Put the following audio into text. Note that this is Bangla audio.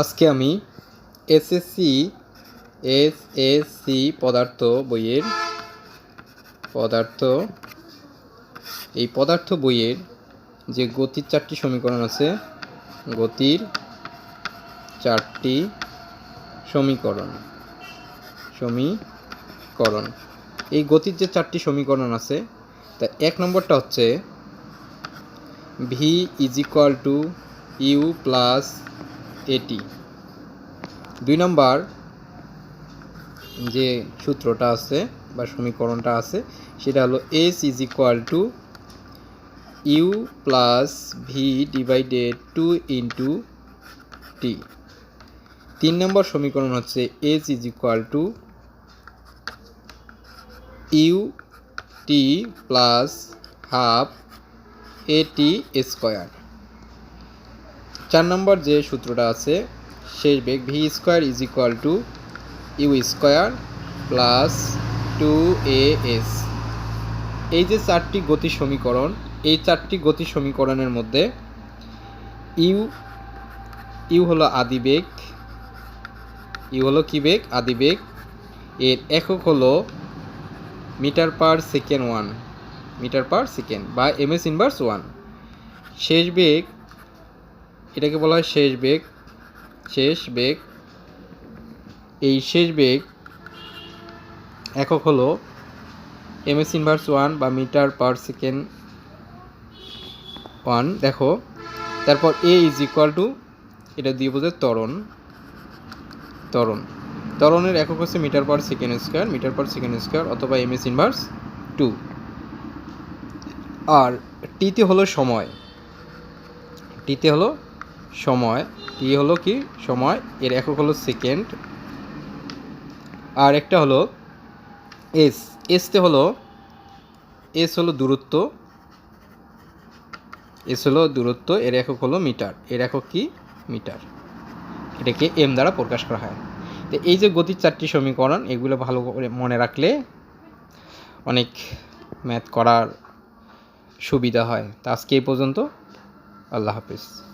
আজকে আমি এসএসসি এস এস সি পদার্থ বইয়ের পদার্থ, এই পদার্থ বইয়ের যে গতির চারটি সমীকরণ আছে, গতির চারটি সমীকরণ সমীকরণ। এই গতির যে চারটি সমীকরণ আছে, তা এক নম্বরটা হচ্ছে V is equal to U plus A T. দুই নম্বর যে সূত্রটা আছে বা সমীকরণটা আছে, সেটা হলো S is equal to U plus V divided two into T তিন নম্বর সমীকরণ হচ্ছে S is equal to U T plus half A T square চার নম্বর যে সূত্রটা আছে, শেষ বেগ V square is equal to U square plus two A S এই যে চারটি গতি সমীকরণ, এই চারটি গতি সমীকরণের মধ্যে ইউ ইউ হলো আদিবেগ ইউ হলো কি বেগ? আদিবেগ এর একক হলো metre per second one, metre per second, বা এম এস ইনভার্স ওয়ান। শেষ বেগ এটাকে বলা হয় শেষ বেগ শেষ বেগ। এই শেষ বেগ একক হলো এম এস ইনভার্স ওয়ান বা মিটার পার সেকেন্ড ওয়ান। দেখো, তারপর এ ইজ ইকুয়াল টু, এটা দিয়ে বোঝে ত্বরণ ত্বরণ। ত্বরণের একক হচ্ছে metre per second square, metre per second square অথবা এম এস ইনভার্স টু। আর টিতে হলো সময়, টিতে হলো সময় টি হলো কি? সময়, এর একক হলো সেকেন্ড। আর একটা হলো এস এসতে হলো এস হলো দূরত্ব। এস হলো দূরত্ব, এর একক হলো মিটার। এর একক কি? মিটার। এটাকে এম দ্বারা প্রকাশ করা হয়। তো এই যে গতির চারটি সমীকরণ, এগুলো ভালো করে মনে রাখলে অনেক ম্যাথ করার সুবিধা হয়। তা আজকে এই পর্যন্ত, আল্লাহ হাফিজ।